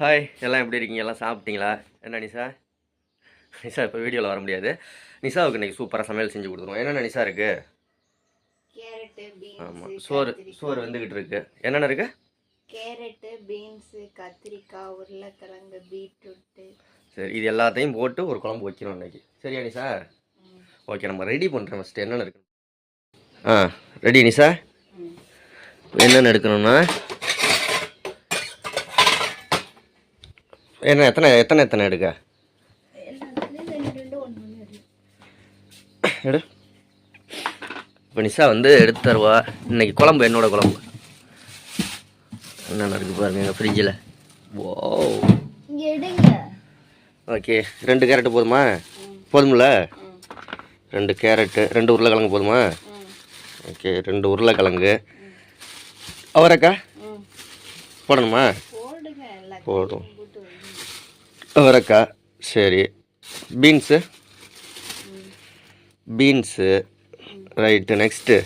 Hi எல்லாம் எப்படி இருக்கீங்க? எல்லாம் சாப்பிட்டீங்களா? என்ன நிஷா? நிஷா இப்போ வீடியோவில் வர முடியாது. நிஷாவுக்கு இன்றைக்கி சூப்பராக சமையல் செஞ்சு கொடுத்துருவோம். என்னென்ன நிஷா இருக்குது ஆமாம் சோறு சோறு வந்துக்கிட்டு இருக்கு. என்னென்ன இருக்கு? கேரட்டு பீன்ஸு கத்திரிக்காய் உருளைக்கிழங்கு பீட்ரூட்டு சரி இது எல்லாத்தையும் போட்டு ஒரு குழம்பு வைக்கணும் இன்னைக்கு. சரியா நிஷா? ஓகே நம்ம ரெடி பண்ணுறோம் ஃபஸ்ட்டு என்னென்ன இருக்கு? ஆ ரெடி நிஷா? ம். என்னென்ன எடுக்கணும்னா என்ன எத்தனை எத்தனை எத்தனை எடுக்க? எடு. இப்போ நிஷா வந்து எடுத்து தருவா. இன்னைக்கு குழம்பு என்னோட குழம்பு. என்னென்ன இருக்கு பாருங்க எங்கள் ஃப்ரிட்ஜில் ஓ ஓகே ரெண்டு கேரட்டு போதுமா? போதுமில்ல? ம் ரெண்டு கேரட்டு ரெண்டு உருளைக்கிழங்கு போதுமா? ஓகே ரெண்டு உருளைக்கிழங்கு. அவரைக்கா? போடணுமா? போடும். அவரைக்காய் சரி. பீன்ஸு? பீன்ஸு. Right next.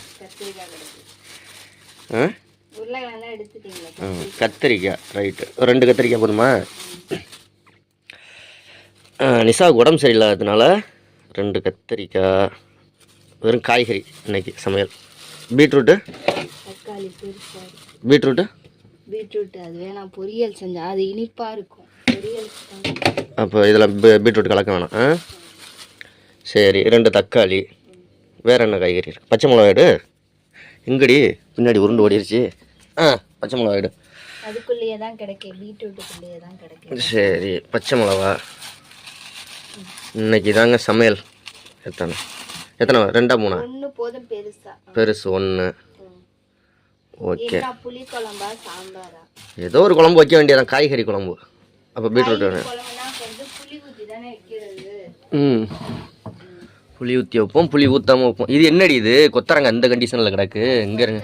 கத்திரிக்காய் ரைட்டு. ரெண்டு கத்திரிக்காய் போதுமா? ஆ, நிஷாவுக்கு உடம்பு சரியில்லாததுனால ரெண்டு கத்திரிக்காய் வெறும் காய்கறி இன்னைக்கு சமையல். பீட்ரூட்டு? பீட்ரூட்டு? பீட்ரூட் அது வேணாம். பொரியல் செஞ்சா அது இனிப்பாக இருக்கும். அப்போ இதில் பீட்ரூட் கலக்க வேணாம். ஆ? சரி ரெண்டு தக்காளி. வேறு என்ன காய்கறி இருக்கு? பச்சை மிளகா எடு. எங்கடி? பின்னாடி உருண்டு ஓடிருச்சு. ஆ பச்சை மிளகா எடு. அதுக்குள்ளேயே தான் கிடைக்கும் பீட்ரூட்டுக்குள்ளேயே தான் கிடைக்கும் சரி பச்சை மிளகா. இன்னைக்கு தாங்க சமையல். எத்தனை? எத்தனை? ரெண்டா மூணா? ஒன்று போதும் பெருசா. பெருசு ஒன்று. ஓகே. புளி குழம்பா சாம்பாரா? ஏதோ ஒரு குழம்பு வைக்க வேண்டியதான் காய்கறி குழம்பு. அப்போ பீட்ரூட் வேணும் தானே ம். புளி ஊற்றி வைப்போம் புளி ஊற்றாம வைப்போம். இது என்னடி இது? கொத்தரங்க அந்த கண்டிஷனில் கிடக்கு. இங்கே இருங்க.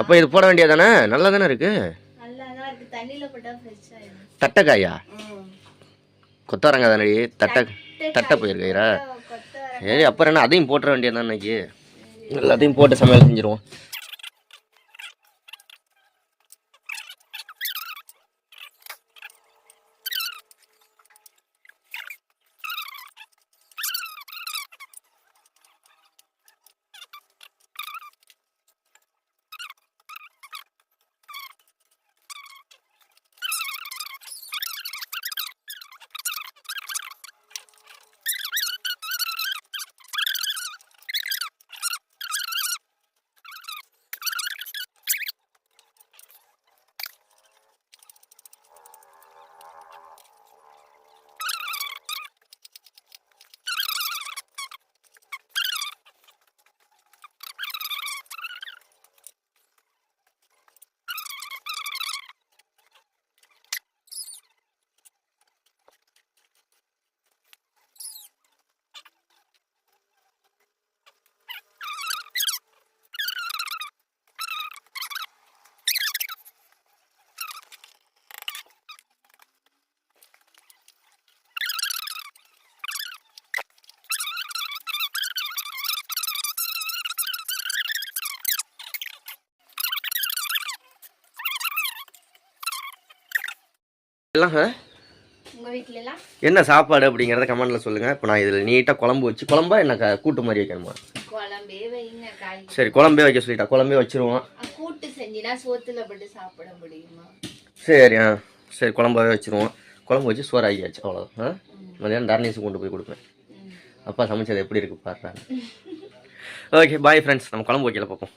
அப்போ இது போட வேண்டியதானே? நல்லா தானே இருக்கு. தான் தட்டைக்காயா? கொத்தரங்க தானடி? தட்டை தட்டை கொத்தவரங்காய். சரி அப்புறம் என்ன? அதையும் போட்டுற வேண்டியதான் இன்னைக்கு? எல்லாத்தையும் போட்டு சமையல் செஞ்சுருவோம். எல்லாம் என்ன சாப்பாடு அப்படிங்கிறத கமெண்ட்ல சொல்லுங்க. இப்போ நான் இதில் நீட்டாக குழம்பு வச்சு குழம்பா என்ன கூட்டு மாதிரி வைக்கணுமா? சரி குழம்பே வைக்க சொல்லிட்டா குழம்பே வச்சிருவோம். கூட்டு செஞ்சினா சோத்துல போட்டு சாப்பிட முடியுமா? சரி ஆ. சரி குழம்பாவே வச்சிருவோம். குழம்பு வச்சு சோறு ஆகியாச்சு அவ்வளோதான் ஆ? மதியானம் டர்னிஸுக்கு கொண்டு போய் கொடுப்பேன். அப்பா சமைச்சது எப்படி இருக்கு பாடுறாங்க ஓகே பாய் ஃப்ரெண்ட்ஸ் நம்ம குழம்பு வைக்கல பார்ப்போம்